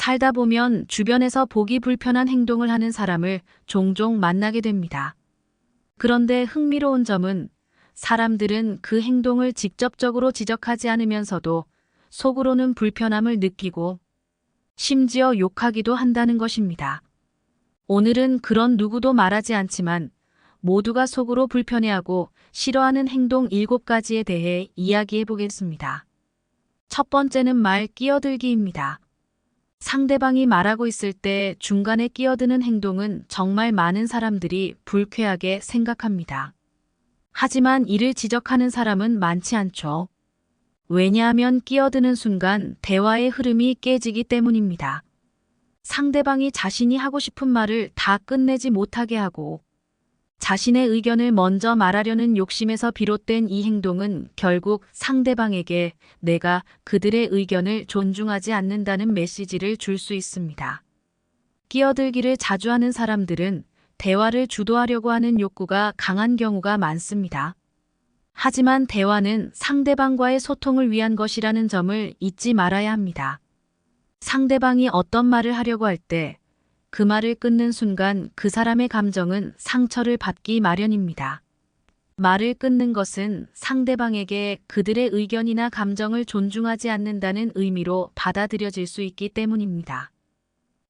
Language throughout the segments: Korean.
살다 보면 주변에서 보기 불편한 행동을 하는 사람을 종종 만나게 됩니다. 그런데 흥미로운 점은 사람들은 그 행동을 직접적으로 지적하지 않으면서도 속으로는 불편함을 느끼고 심지어 욕하기도 한다는 것입니다. 오늘은 그런 누구도 말하지 않지만 모두가 속으로 불편해하고 싫어하는 행동 7가지에 대해 이야기해 보겠습니다. 첫 번째는 말 끼어들기입니다. 상대방이 말하고 있을 때 중간에 끼어드는 행동은 정말 많은 사람들이 불쾌하게 생각합니다. 하지만 이를 지적하는 사람은 많지 않죠. 왜냐하면 끼어드는 순간 대화의 흐름이 깨지기 때문입니다. 상대방이 자신이 하고 싶은 말을 다 끝내지 못하게 하고 자신의 의견을 먼저 말하려는 욕심에서 비롯된 이 행동은 결국 상대방에게 내가 그들의 의견을 존중하지 않는다는 메시지를 줄 수 있습니다. 끼어들기를 자주 하는 사람들은 대화를 주도하려고 하는 욕구가 강한 경우가 많습니다. 하지만 대화는 상대방과의 소통을 위한 것이라는 점을 잊지 말아야 합니다. 상대방이 어떤 말을 하려고 할 때 그 말을 끊는 순간 그 사람의 감정은 상처를 받기 마련입니다. 말을 끊는 것은 상대방에게 그들의 의견이나 감정을 존중하지 않는다는 의미로 받아들여질 수 있기 때문입니다.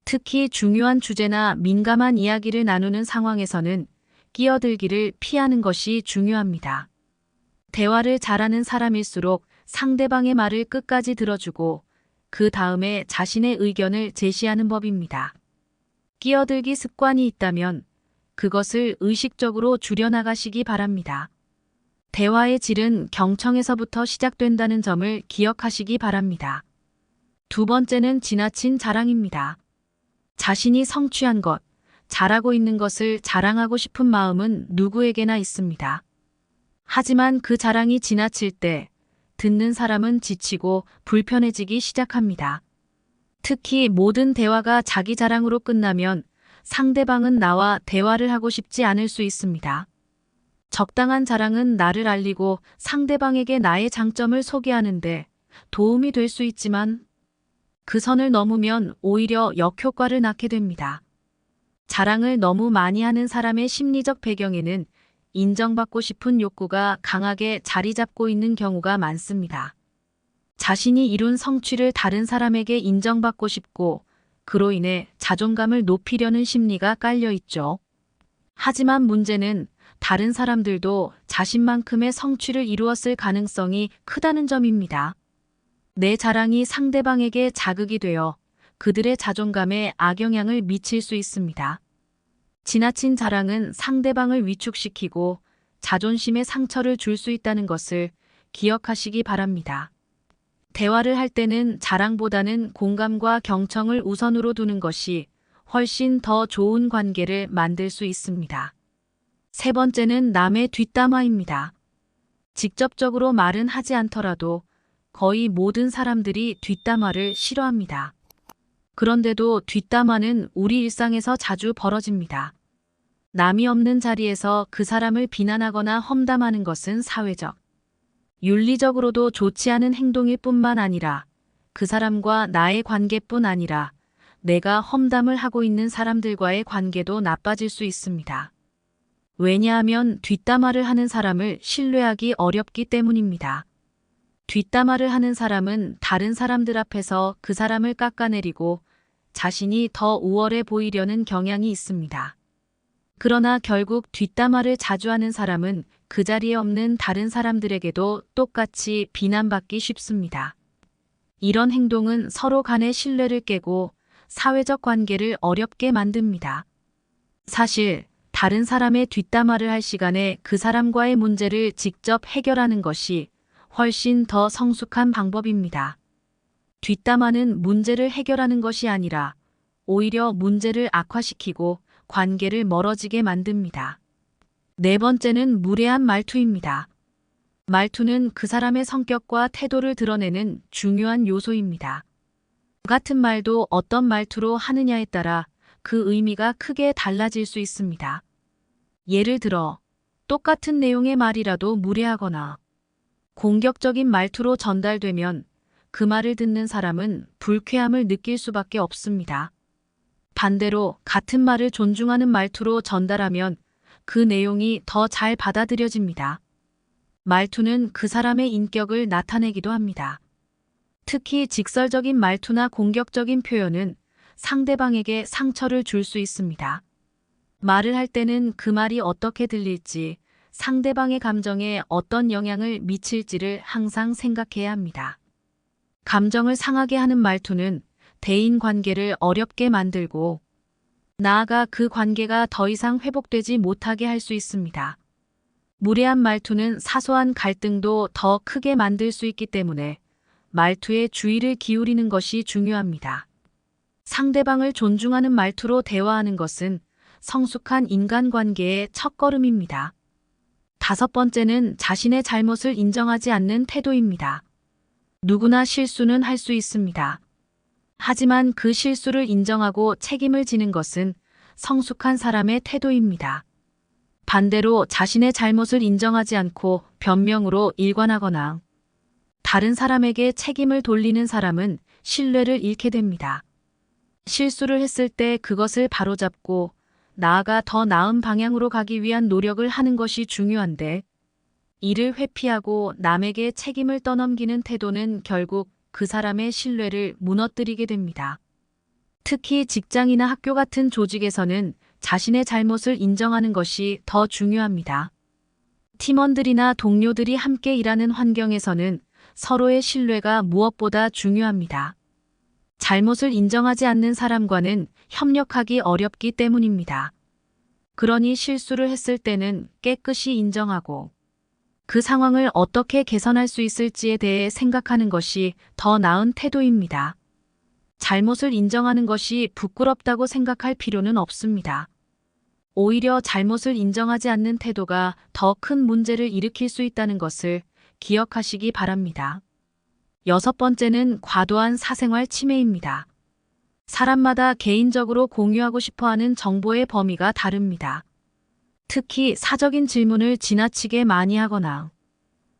특히 중요한 주제나 민감한 이야기를 나누는 상황에서는 끼어들기를 피하는 것이 중요합니다. 대화를 잘하는 사람일수록 상대방의 말을 끝까지 들어주고 그 다음에 자신의 의견을 제시하는 법입니다. 끼어들기 습관이 있다면 그것을 의식적으로 줄여나가시기 바랍니다. 대화의 질은 경청에서부터 시작된다는 점을 기억하시기 바랍니다. 두 번째는 지나친 자랑입니다. 자신이 성취한 것, 잘하고 있는 것을 자랑하고 싶은 마음은 누구에게나 있습니다. 하지만 그 자랑이 지나칠 때 듣는 사람은 지치고 불편해지기 시작합니다. 특히 모든 대화가 자기 자랑으로 끝나면 상대방은 나와 대화를 하고 싶지 않을 수 있습니다. 적당한 자랑은 나를 알리고 상대방에게 나의 장점을 소개하는데 도움이 될 수 있지만 그 선을 넘으면 오히려 역효과를 낳게 됩니다. 자랑을 너무 많이 하는 사람의 심리적 배경에는 인정받고 싶은 욕구가 강하게 자리 잡고 있는 경우가 많습니다. 자신이 이룬 성취를 다른 사람에게 인정받고 싶고 그로 인해 자존감을 높이려는 심리가 깔려 있죠. 하지만 문제는 다른 사람들도 자신만큼의 성취를 이루었을 가능성이 크다는 점입니다. 내 자랑이 상대방에게 자극이 되어 그들의 자존감에 악영향을 미칠 수 있습니다. 지나친 자랑은 상대방을 위축시키고 자존심에 상처를 줄 수 있다는 것을 기억하시기 바랍니다. 대화를 할 때는 자랑보다는 공감과 경청을 우선으로 두는 것이 훨씬 더 좋은 관계를 만들 수 있습니다. 세 번째는 남의 뒷담화입니다. 직접적으로 말은 하지 않더라도 거의 모든 사람들이 뒷담화를 싫어합니다. 그런데도 뒷담화는 우리 일상에서 자주 벌어집니다. 남이 없는 자리에서 그 사람을 비난하거나 험담하는 것은 사회적, 윤리적으로도 좋지 않은 행동일 뿐만 아니라 그 사람과 나의 관계뿐 아니라 내가 험담을 하고 있는 사람들과의 관계도 나빠질 수 있습니다. 왜냐하면 뒷담화를 하는 사람을 신뢰하기 어렵기 때문입니다. 뒷담화를 하는 사람은 다른 사람들 앞에서 그 사람을 깎아내리고 자신이 더 우월해 보이려는 경향이 있습니다. 그러나 결국 뒷담화를 자주 하는 사람은 그 자리에 없는 다른 사람들에게도 똑같이 비난받기 쉽습니다. 이런 행동은 서로 간의 신뢰를 깨고 사회적 관계를 어렵게 만듭니다. 사실 다른 사람의 뒷담화를 할 시간에 그 사람과의 문제를 직접 해결하는 것이 훨씬 더 성숙한 방법입니다. 뒷담화는 문제를 해결하는 것이 아니라 오히려 문제를 악화시키고 관계를 멀어지게 만듭니다. 네 번째는 무례한 말투입니다. 말투는 그 사람의 성격과 태도를 드러내는 중요한 요소입니다. 같은 말도 어떤 말투로 하느냐에 따라 그 의미가 크게 달라질 수 있습니다. 예를 들어, 똑같은 내용의 말이라도 무례하거나 공격적인 말투로 전달되면 그 말을 듣는 사람은 불쾌함을 느낄 수밖에 없습니다. 반대로 같은 말을 존중하는 말투로 전달하면 그 내용이 더 잘 받아들여집니다. 말투는 그 사람의 인격을 나타내기도 합니다. 특히 직설적인 말투나 공격적인 표현은 상대방에게 상처를 줄 수 있습니다. 말을 할 때는 그 말이 어떻게 들릴지, 상대방의 감정에 어떤 영향을 미칠지를 항상 생각해야 합니다. 감정을 상하게 하는 말투는 대인 관계를 어렵게 만들고, 나아가 그 관계가 더 이상 회복되지 못하게 할 수 있습니다. 무례한 말투는 사소한 갈등도 더 크게 만들 수 있기 때문에 말투에 주의를 기울이는 것이 중요합니다. 상대방을 존중하는 말투로 대화하는 것은 성숙한 인간관계의 첫걸음입니다. 다섯 번째는 자신의 잘못을 인정하지 않는 태도입니다. 누구나 실수는 할 수 있습니다. 하지만 그 실수를 인정하고 책임을 지는 것은 성숙한 사람의 태도입니다. 반대로 자신의 잘못을 인정하지 않고 변명으로 일관하거나 다른 사람에게 책임을 돌리는 사람은 신뢰를 잃게 됩니다. 실수를 했을 때 그것을 바로잡고 나아가 더 나은 방향으로 가기 위한 노력을 하는 것이 중요한데 이를 회피하고 남에게 책임을 떠넘기는 태도는 결국 그 사람의 신뢰를 무너뜨리게 됩니다. 특히 직장이나 학교 같은 조직에서는 자신의 잘못을 인정하는 것이 더 중요합니다. 팀원들이나 동료들이 함께 일하는 환경에서는 서로의 신뢰가 무엇보다 중요합니다. 잘못을 인정하지 않는 사람과는 협력하기 어렵기 때문입니다. 그러니 실수를 했을 때는 깨끗이 인정하고 그 상황을 어떻게 개선할 수 있을지에 대해 생각하는 것이 더 나은 태도입니다. 잘못을 인정하는 것이 부끄럽다고 생각할 필요는 없습니다. 오히려 잘못을 인정하지 않는 태도가 더 큰 문제를 일으킬 수 있다는 것을 기억하시기 바랍니다. 여섯 번째는 과도한 사생활 침해입니다. 사람마다 개인적으로 공유하고 싶어 하는 정보의 범위가 다릅니다. 특히 사적인 질문을 지나치게 많이 하거나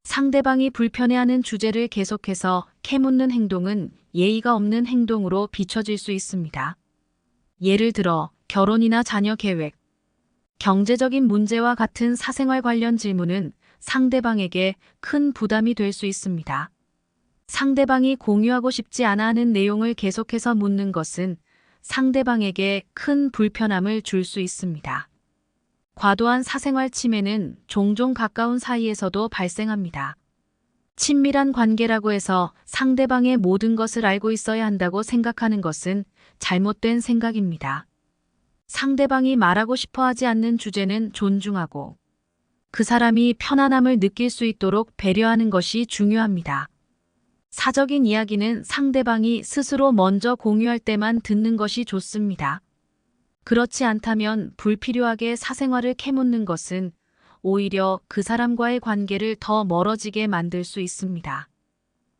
상대방이 불편해하는 주제를 계속해서 캐묻는 행동은 예의가 없는 행동으로 비춰질 수 있습니다. 예를 들어 결혼이나 자녀 계획, 경제적인 문제와 같은 사생활 관련 질문은 상대방에게 큰 부담이 될 수 있습니다. 상대방이 공유하고 싶지 않아 하는 내용을 계속해서 묻는 것은 상대방에게 큰 불편함을 줄 수 있습니다. 과도한 사생활 침해는 종종 가까운 사이에서도 발생합니다. 친밀한 관계라고 해서 상대방의 모든 것을 알고 있어야 한다고 생각하는 것은 잘못된 생각입니다. 상대방이 말하고 싶어 하지 않는 주제는 존중하고 그 사람이 편안함을 느낄 수 있도록 배려하는 것이 중요합니다. 사적인 이야기는 상대방이 스스로 먼저 공유할 때만 듣는 것이 좋습니다. 그렇지 않다면 불필요하게 사생활을 캐묻는 것은 오히려 그 사람과의 관계를 더 멀어지게 만들 수 있습니다.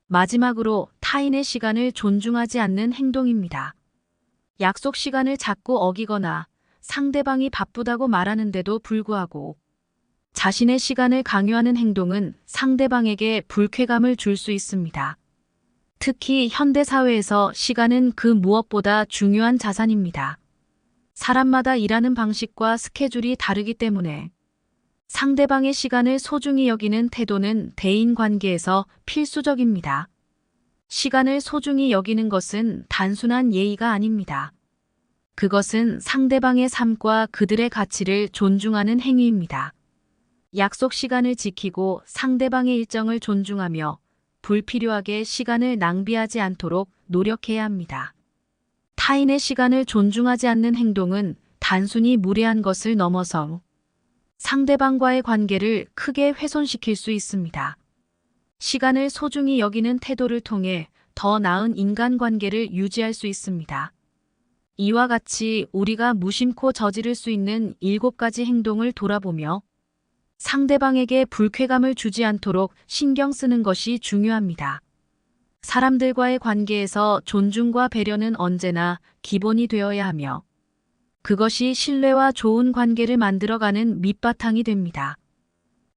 마지막으로 타인의 시간을 존중하지 않는 행동입니다. 약속 시간을 자꾸 어기거나 상대방이 바쁘다고 말하는데도 불구하고 자신의 시간을 강요하는 행동은 상대방에게 불쾌감을 줄 수 있습니다. 특히 현대사회에서 시간은 그 무엇보다 중요한 자산입니다. 사람마다 일하는 방식과 스케줄이 다르기 때문에 상대방의 시간을 소중히 여기는 태도는 대인 관계에서 필수적입니다. 시간을 소중히 여기는 것은 단순한 예의가 아닙니다. 그것은 상대방의 삶과 그들의 가치를 존중하는 행위입니다. 약속 시간을 지키고 상대방의 일정을 존중하며 불필요하게 시간을 낭비하지 않도록 노력해야 합니다. 타인의 시간을 존중하지 않는 행동은 단순히 무례한 것을 넘어서 상대방과의 관계를 크게 훼손시킬 수 있습니다. 시간을 소중히 여기는 태도를 통해 더 나은 인간관계를 유지할 수 있습니다. 이와 같이 우리가 무심코 저지를 수 있는 일곱 가지 행동을 돌아보며 상대방에게 불쾌감을 주지 않도록 신경 쓰는 것이 중요합니다. 사람들과의 관계에서 존중과 배려는 언제나 기본이 되어야 하며 그것이 신뢰와 좋은 관계를 만들어가는 밑바탕이 됩니다.